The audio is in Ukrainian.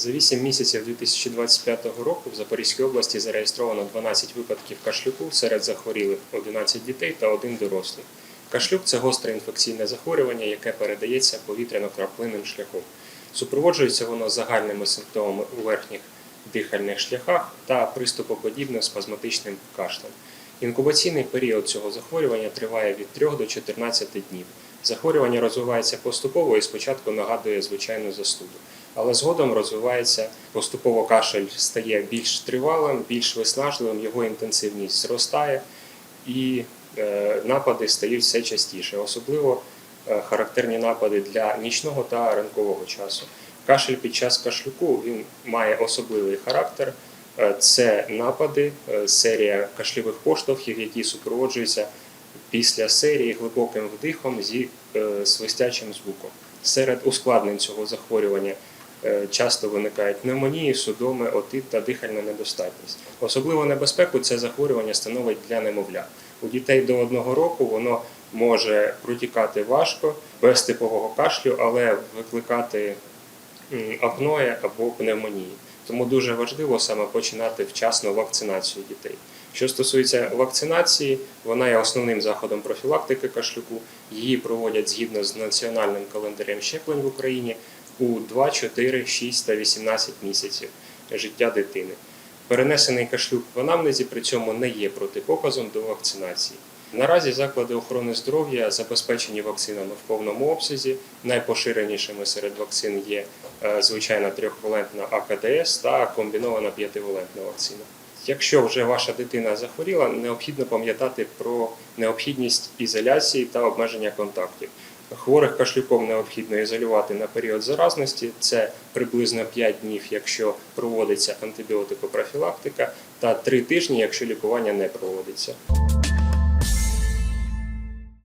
За 8 місяців 2025 року в Запорізькій області зареєстровано 12 випадків кашлюку серед захворілих 11 дітей та 1 дорослий. Кашлюк це гостре інфекційне захворювання, яке передається повітряно-краплинним шляхом. Супроводжується воно загальними симптомами у верхніх дихальних шляхах та приступоподібним спазматичним кашлем. Інкубаційний період цього захворювання триває від 3 до 14 днів. Захворювання розвивається поступово і спочатку нагадує звичайну застуду, але згодом розвивається поступово кашель стає більш тривалим, більш виснажливим, його інтенсивність зростає і е, напади стають все частіше, особливо е, характерні напади для нічного та ранкового часу. Кашель під час кашлюку він має особливий характер. Е, Це напади, серія кашльових поштовхів, які супроводжуються після серії глибоким вдихом зі свистячим звуком. Серед ускладнень цього захворювання часто виникають пневмонії, судоми, отит та дихальна недостатність. Особливу небезпеку це захворювання становить для немовля. У дітей до одного року воно може протікати важко, без типового кашлю, але викликати апноє або пневмонії. Тому дуже важливо саме починати вчасно вакцинацію дітей. Що стосується вакцинації, вона є основним заходом профілактики кашлюку. Її проводять згідно з національним календарем щеплень в Україні у 2, 4, 6 та 18 місяців життя дитини. Перенесений кашлюк в анамнезі при цьому не є протипоказом до вакцинації. Наразі заклади охорони здоров'я забезпечені вакцинами в повному обсязі. Найпоширенішими серед вакцин є е, звичайна трьохвалентна АКДС та комбінована п'ятивалентна вакцина. Якщо вже ваша дитина захворіла, необхідно пам'ятати про необхідність ізоляції та обмеження контактів. Хворих кашлюком необхідно ізолювати на період заразності, це приблизно 5 днів, якщо проводиться антибіотикопрофілактика, та 3 тижні, якщо лікування не проводиться.